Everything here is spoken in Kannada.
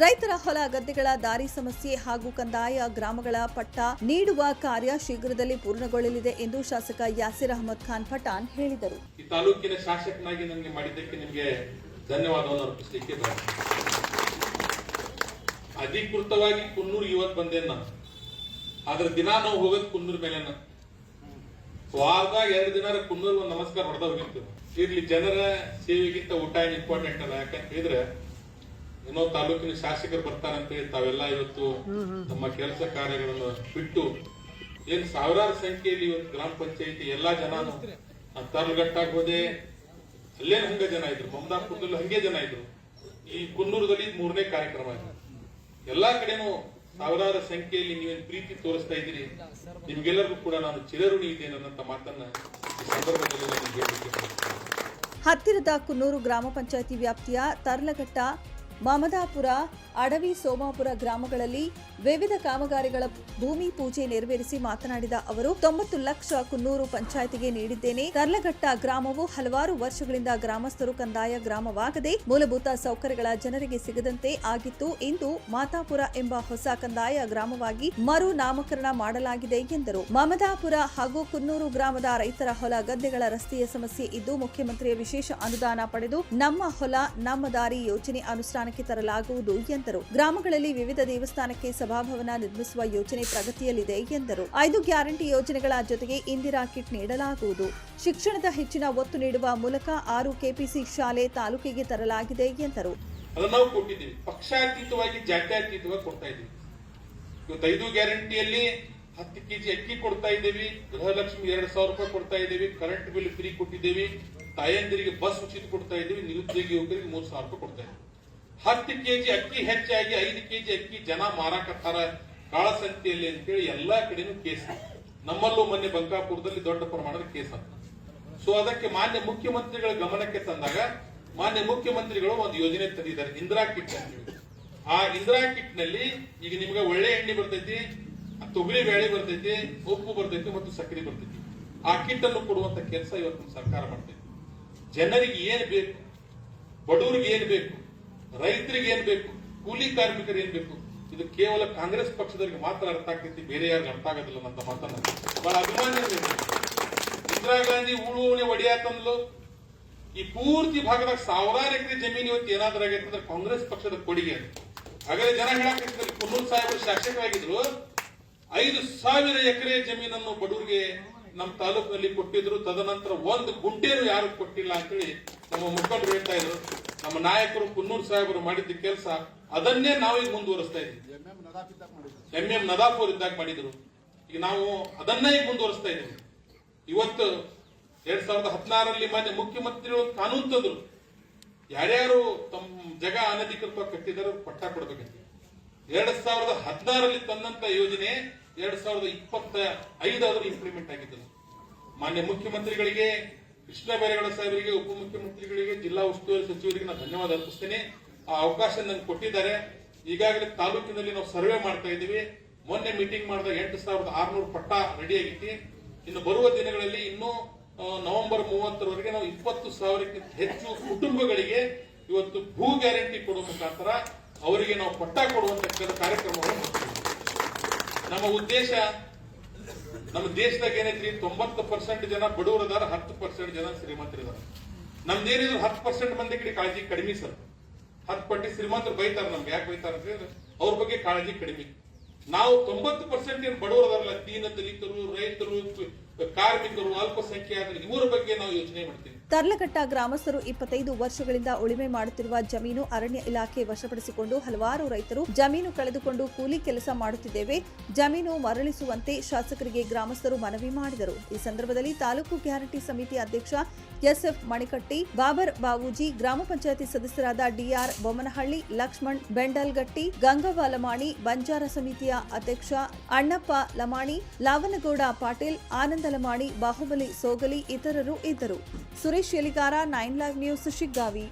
ರೈತರ ಹೊಲ ಗದ್ದೆಗಳ ದಾರಿ ಸಮಸ್ಯೆ ಹಾಗೂ ಕಂದಾಯ ಗ್ರಾಮಗಳ ಪಟ್ಟ ನೀಡುವ ಕಾರ್ಯ ಶೀಘ್ರದಲ್ಲಿ ಪೂರ್ಣಗೊಳ್ಳಲಿದೆ ಎಂದು ಶಾಸಕ ಯಾಸಿರ್ ಅಹಮದ್ ಖಾನ್ ಪಠಾಣ್ ಹೇಳಿದರು. ಈ ತಾಲೂಕಿನ ಶಾಸಕನಾಗಿ ನನಗೆ ಮಾಡಿದ್ದಕ್ಕೆ ನಿಮಗೆ ಧನ್ಯವಾದವನ್ನು ಅರ್ಪಿಸಲಿಕ್ಕೆ ಅಧಿಕೃತವಾಗಿ ಕುನ್ನೂರ್ ಇವತ್ತು ಬಂದೇನ ಅದ್ರ ದಿನ ನಾವು ಹೋಗೋದು ಕುನ್ನೂರ್ ಮೇಲೆನ. ವಾರದಾಗ ಎರಡು ದಿನ ಕುನ್ನೂರ್ ಒಂದು ನಮಸ್ಕಾರ ಹೊಡೆದ ಹೋಗಿರ್ತೀವಿ ಇರ್ಲಿ ಜನರ ಸೇವೆಗಿಂತ ಊಟ ಇಂಪಾರ್ಟೆಂಟ್ ಅಲ್ಲ? ಯಾಕಂತ ಹೇಳಿದ್ರೆ ಏನೋ ತಾಲೂಕಿನ ಶಾಸಕರು ಬರ್ತಾರಂತ ತಾವೆಲ್ಲ ಇವತ್ತು ತಮ್ಮ ಕೆಲಸ ಕಾರ್ಯಗಳನ್ನು ಬಿಟ್ಟು ಏನ್ ಸಾವಿರಾರು ಸಂಖ್ಯೆಯಲ್ಲಿ ಇವತ್ತು ಗ್ರಾಮ ಪಂಚಾಯತಿ ಎಲ್ಲಾ ಜನನು ತರ್ಲಗಟ್ಟಾಗ ಹೋದೆ ಅಲ್ಲೇನು ಹಂಗ ಜನ ಇದ್ರು. ಮಮದಾಪುರದಲ್ಲಿ ಹಂಗೆ ಜನ ಇದ್ರು. ಈ ಕುನ್ನೂರದಲ್ಲಿ ಮೂರನೇ ಕಾರ್ಯಕ್ರಮ ಇದೆ ಎಲ್ಲಾ ಕಡೆನೂ ಸಾವಿರಾರು ಸಂಖ್ಯೆಯಲ್ಲಿ ನೀವೇನು ಪ್ರೀತಿ ತೋರಿಸ್ತಾ ಇದ್ದೀರಿ? ನಿಮ್ಗೆಲ್ಲರಿಗೂ ಕೂಡ ನಾನು ಚಿರಋಣಿ ಇದ್ದೇನೆ ಅನ್ನೋ ಮಾತನ್ನ ಈ ಸಂದರ್ಭದಲ್ಲಿ. ಹತ್ತಿರದ ಕುನ್ನೂರು ಗ್ರಾಮ ಪಂಚಾಯಿತಿ ವ್ಯಾಪ್ತಿಯ ತರ್ಲಘಟ್ಟ ಮಮದಾಪುರ ಅಡವಿ ಸೋಮಾಪುರ ಗ್ರಾಮಗಳಲ್ಲಿ ವಿವಿಧ ಕಾಮಗಾರಿಗಳ ಭೂಮಿ ಪೂಜೆ ನೆರವೇರಿಸಿ ಮಾತನಾಡಿದ ಅವರು, ತೊಂಬತ್ತು ಲಕ್ಷ ಕುನ್ನೂರು ಪಂಚಾಯಿತಿಗೆ ನೀಡಿದ್ದೇನೆ. ಕರ್ಲಘಟ್ಟ ಗ್ರಾಮವು ಹಲವಾರು ವರ್ಷಗಳಿಂದ ಗ್ರಾಮಸ್ಥರು ಕಂದಾಯ ಗ್ರಾಮವಾಗದೆ ಮೂಲಭೂತ ಸೌಕರ್ಯಗಳ ಜನರಿಗೆ ಸಿಗದಂತೆ ಆಗಿತ್ತು. ಇಂದು ಮಾತಾಪುರ ಎಂಬ ಹೊಸ ಕಂದಾಯ ಗ್ರಾಮವಾಗಿ ಮರು ನಾಮಕರಣ ಮಾಡಲಾಗಿದೆ ಎಂದರು. ಮಮದಾಪುರ ಹಾಗೂ ಕುನ್ನೂರು ಗ್ರಾಮದ ರೈತರ ಹೊಲ ಗದ್ದೆಗಳ ರಸ್ತೆಯ ಸಮಸ್ಯೆ ಇದ್ದು, ಮುಖ್ಯಮಂತ್ರಿಯ ವಿಶೇಷ ಅನುದಾನ ಪಡೆದು ನಮ್ಮ ಹೊಲ, ನಮ್ಮ ದಾರಿ ಯೋಜನೆ ಅನುಷ್ಠಾನಕ್ಕೆ ತರಲಾಗುವುದು ಎಂದರು. ಗ್ರಾಮಗಳಲ್ಲಿ ವಿವಿಧ ದೇವಸ್ಥಾನಕ್ಕೆ ಸಭಾಭವನ ನಿರ್ಮಿಸುವ ಯೋಜನೆ ಪ್ರಗತಿಯಲ್ಲಿದೆ ಎಂದರು. ಐದು ಗ್ಯಾರಂಟಿ ಯೋಜನೆಗಳ ಜೊತೆಗೆ ಇಂದಿರಾ ಕಿಟ್ ನೀಡಲಾಗುವುದು. ಶಿಕ್ಷಣದ ಹೆಚ್ಚಿನ ಒತ್ತು ನೀಡುವ ಮೂಲಕ ಆರು ಕೆಪಿಸಿ ಶಾಲೆ ತಾಲೂಕಿಗೆ ತರಲಾಗಿದೆ ಎಂದರು. ನಾವು ಕೊಟ್ಟಿದ್ದೀವಿ. ಪಕ್ಷಾತೀತವಾಗಿ ಕೊಡ್ತಾ ಇದ್ದೀವಿ. ಐದು ಗ್ಯಾರಂಟಿಯಲ್ಲಿ ಹತ್ತು ಕೆಜಿ ಅಕ್ಕಿ ಕೊಡ್ತಾ ಇದ್ದೀವಿ. ಗೃಹಲಕ್ಷ್ಮಿ ಎರಡ್ ಸಾವಿರ ರೂಪಾಯಿ ಕೊಡ್ತಾ ಇದ್ದೀವಿ. ಕರೆಂಟ್ ಬಿಲ್ ಫ್ರೀ ಕೊಟ್ಟಿದ್ದೀವಿ. ತಾಯಂದಿರಿಗೆ ಬಸ್ ಉಚಿತ ಕೊಡ್ತಾ ಇದ್ದೀವಿ. ನಿರುದ್ಯೋಗಿ ಯುವಕರಿಗೆ ಮೂರು ಸಾವಿರ ರೂಪಾಯಿ ಕೊಡ್ತಾ ಇದ್ದೀವಿ. ಹತ್ತು ಕೆಜಿ ಅಕ್ಕಿ ಹೆಚ್ಚಾಗಿ ಐದು ಕೆಜಿ ಅಕ್ಕಿ ಜನ ಮಾರಾಕತ್ತಾರ ಕಾಳಸಂತೆಯಲ್ಲಿ ಅಂತೇಳಿ ಎಲ್ಲಾ ಕಡೆನೂ ಕೇಸ್ ನಮ್ಮಲ್ಲೂ ಮೊನ್ನೆ ಬಂಕಾಪುರದಲ್ಲಿ ದೊಡ್ಡ ಪ್ರಮಾಣದ ಕೇಸ್ ಅಂತ. ಸೊ ಅದಕ್ಕೆ ಮಾನ್ಯ ಮುಖ್ಯಮಂತ್ರಿಗಳ ಗಮನಕ್ಕೆ ತಂದಾಗ ಮಾನ್ಯ ಮುಖ್ಯಮಂತ್ರಿಗಳು ಒಂದು ಯೋಜನೆ ತಂದಿದ್ದಾರೆ, ಇಂದಿರಾ ಕಿಟ್ ಅಂತ. ಆ ಇಂದಿರಾ ಕಿಟ್ನಲ್ಲಿ ಈಗ ನಿಮ್ಗೆ ಒಳ್ಳೆ ಎಣ್ಣೆ ಬರ್ತೈತಿ, ತೊಗರಿ ಬೇಳೆ ಬರ್ತೈತಿ, ಉಪ್ಪು ಬರ್ತೈತಿ ಮತ್ತು ಸಕ್ಕರೆ ಬರ್ತೈತಿ. ಆ ಕಿಟ್ ಅನ್ನು ಕೊಡುವಂತ ಕೆಲಸ ಇವತ್ತು ಸರ್ಕಾರ ಮಾಡ್ತೈತಿ. ಜನರಿಗೆ ಏನ್ ಬೇಕು, ಬಡವರಿಗೆ ಏನ್ ಬೇಕು ರೈತರಿಗೆ ಏನ್ ಬೇಕು? ಕೂಲಿ ಕಾರ್ಮಿಕರಿಗೆ ಏನ್ ಬೇಕು? ಇದು ಕೇವಲ ಕಾಂಗ್ರೆಸ್ ಪಕ್ಷದವರಿಗೆ ಮಾತ್ರ ಅರ್ಥ ಆಗ್ತೈತಿ, ಬೇರೆ ಯಾರಿಗೆ ಅರ್ಥ ಆಗೋದಿಲ್ಲ ಅಂತ ಮಾತನ್ನ. ಬಹಳ ಅಭಿಮಾನ ಇಂದಿರಾ ಗಾಂಧಿ ಉಳುವಣೆ ಒಡೆಯಾತಂದ್ಲು. ಈ ಪೂರ್ತಿ ಭಾಗದಾಗ ಸಾವಿರಾರು ಎಕರೆ ಜಮೀನು ಇವತ್ತು ಏನಾದ್ರೂ ಆಗೈತೆ ಅಂದ್ರೆ ಕಾಂಗ್ರೆಸ್ ಪಕ್ಷದ ಕೊಡುಗೆ. ಹಾಗಾದ್ರೆ ಜನ ಹೇಳಕ್ಕಿರ್ತಾರೆ ಕುನ್ನೂರು ಸಾಹೇಬರು ಶಾಸಕರಾಗಿದ್ರು ಐದು ಸಾವಿರ ಎಕರೆ ಜಮೀನನ್ನು ಬಡವರಿಗೆ ನಮ್ಮ ತಾಲೂಕಿನಲ್ಲಿ ಕೊಟ್ಟಿದ್ರು. ತದನಂತರ ಒಂದು ಗುಂಟೆನೂ ಯಾರು ಕೊಟ್ಟಿಲ್ಲ ಅಂತೇಳಿ ನಮ್ಮ ಮುಖಂಡರು ಹೇಳ್ತಾ ಇದ್ರು. ನಮ್ಮ ನಾಯಕರು ಕುನ್ನೂರು ಸಾಹೇಬರು ಮಾಡಿದ್ದ ಕೆಲಸ, ಅದನ್ನೇ ನಾವೀಗ ಮುಂದುವರಿಸ್ತಾ ಇದ್ದೀವಿ. ಎಂ ಎಂ ನದಾಪುರ್ ಇದ್ದಾಗ ಮಾಡಿದ್ರು. ಈಗ ನಾವು ಅದನ್ನೇ ಈಗ ಮುಂದುವರಿಸ್ತಾ ಇದ್ದೀವಿ. ಇವತ್ತು ಎರಡ್ ಸಾವಿರದ ಹದಿನಾರರಲ್ಲಿ ಮಾನ್ಯ ಮುಖ್ಯಮಂತ್ರಿಗಳು ಕಾನೂನು ತಂದ್ರು. ಯಾರ್ಯಾರು ತಮ್ಮ ಜಗ ಅನಧಿಕೃತವಾಗಿ ಕಟ್ಟಿದ್ದಾರೆ ಪಟ್ಟ ಕೊಡ್ಬೇಕಂತ. ಎರಡ್ ಸಾವಿರದ ಹದಿನಾರರಲ್ಲಿ ತಂದಂತ ಯೋಜನೆ ಎರಡ್ ಸಾವಿರದ ಇಪ್ಪತ್ತ ಐದಾದ್ರೂ ಇಂಪ್ಲಿಮೆಂಟ್ ಆಗಿದ್ದದು. ಮಾನ್ಯ ಮುಖ್ಯಮಂತ್ರಿಗಳಿಗೆ ಕೃಷ್ಣ ಬೈರೇಗೌಡ ಸಾಹೇಬರಿಗೆ, ಉಪಮುಖ್ಯಮಂತ್ರಿಗಳಿಗೆ, ಜಿಲ್ಲಾ ಉಸ್ತುವಾರಿ ಸಚಿವರಿಗೆ ನಾನು ಧನ್ಯವಾದ ಅರ್ಪಿಸ್ತೇನೆ. ಆ ಅವಕಾಶ ನನಗೆ ಕೊಟ್ಟಿದ್ದಾರೆ. ಈಗಾಗಲೇ ತಾಲೂಕಿನಲ್ಲಿ ನಾವು ಸರ್ವೆ ಮಾಡ್ತಾ ಇದ್ದೀವಿ. ಮೊನ್ನೆ ಮೀಟಿಂಗ್ ಮಾಡಿದಾಗ ಎಂಟು ಸಾವಿರದ ಆರ್ನೂರು ಪಟ್ಟ ರೆಡಿ ಆಗಿತ್ತು. ಇನ್ನು ಬರುವ ದಿನಗಳಲ್ಲಿ ಇನ್ನೂ ನವೆಂಬರ್ ಮೂವತ್ತರವರೆಗೆ ನಾವು ಇಪ್ಪತ್ತು ಸಾವಿರಕ್ಕಿಂತ ಹೆಚ್ಚು ಕುಟುಂಬಗಳಿಗೆ ಇವತ್ತು ಭೂ ಗ್ಯಾರಂಟಿ ಕೊಡುವ ಮುಖಾಂತರ ಅವರಿಗೆ ನಾವು ಪಟ್ಟ ಕೊಡುವಂತ ಕಾರ್ಯಕ್ರಮವನ್ನು ನಮ್ಮ ಉದ್ದೇಶ ನಮ್ಮ ದೇಶದಾಗ ಏನೈತ್ರಿ, ತೊಂಬತ್ತು ಪರ್ಸೆಂಟ್ ಜನ ಬಡವರದಾರ ಹತ್ತು ಪರ್ಸೆಂಟ್ ಜನ ಶ್ರೀಮಂತರಿದಾರ ನಮ್ದೇನಿದ್ರು ಹತ್ತು ಪರ್ಸೆಂಟ್ ಮಂದಿ ಕಡೆ ಕಾಳಜಿ ಕಡಿಮೆ ಸರ್. ಹತ್ತು ಪಟ್ಟಿ ಶ್ರೀಮಂತರು ಬೈತಾರ ನಮ್ಗೆ, ಯಾಕೆ ಬೈತಾರ ಅಂತ ಹೇಳಿದ್ರೆ ಅವ್ರ ಬಗ್ಗೆ ಕಾಳಜಿ ಕಡಿಮೆ. ನಾವು ತೊಂಬತ್ತು ಪರ್ಸೆಂಟ್ ಏನು ಬಡವರದಾರಲ್ಲ ದೀನ ದಲಿತರು ರೈತರು, ಕಾರ್ಮಿಕರು, ಅಲ್ಪಸಂಖ್ಯಾತರು, ಇವರ ಬಗ್ಗೆ ನಾವು ಯೋಚನೆ ಮಾಡ್ತೀವಿ. ತರ್ಲಘಟ್ಟ ಗ್ರಾಮಸ್ಥರು ಇಪ್ಪತ್ತೈದು ವರ್ಷಗಳಿಂದ ಉಳಿಮೆ ಮಾಡುತ್ತಿರುವ ಜಮೀನು ಅರಣ್ಯ ಇಲಾಖೆ ವಶಪಡಿಸಿಕೊಂಡು ಹಲವಾರು ರೈತರು ಜಮೀನು ಕಳೆದುಕೊಂಡು ಕೂಲಿ ಕೆಲಸ ಮಾಡುತ್ತಿದ್ದೇವೆ. ಜಮೀನು ಮರಳಿಸುವಂತೆ ಶಾಸಕರಿಗೆ ಗ್ರಾಮಸ್ಥರು ಮನವಿ ಮಾಡಿದರು. ಈ ಸಂದರ್ಭದಲ್ಲಿ ತಾಲೂಕು ಗ್ಯಾರಂಟಿ ಸಮಿತಿ ಅಧ್ಯಕ್ಷ ಎಸ್ಎಫ್ ಮಣಿಕಟ್ಟಿ, ಬಾಬರ್ ಬಾಬೂಜಿ, ಗ್ರಾಮ ಪಂಚಾಯತಿ ಸದಸ್ಯರಾದ ಡಿಆರ್ ಬೊಮ್ಮನಹಳ್ಳಿ, ಲಕ್ಷ್ಮಣ್ ಬೆಂಡಲ್ಗಟ್ಟಿ ಗಂಗವ್ವ ಲಮಾಣಿ ಬಂಜಾರ ಸಮಿತಿಯ ಅಧ್ಯಕ್ಷ ಅಣ್ಣಪ್ಪ ಲಮಾಣಿ, ಲಾವನಗೌಡ ಪಾಟೀಲ್, ಆನಂದ ಲಮಾಣಿ, ಬಾಹುಬಲಿ ಸೋಗಲಿ ಇತರರು ಇದ್ದರು. Suresh Yaligar nine live news Shiggavi.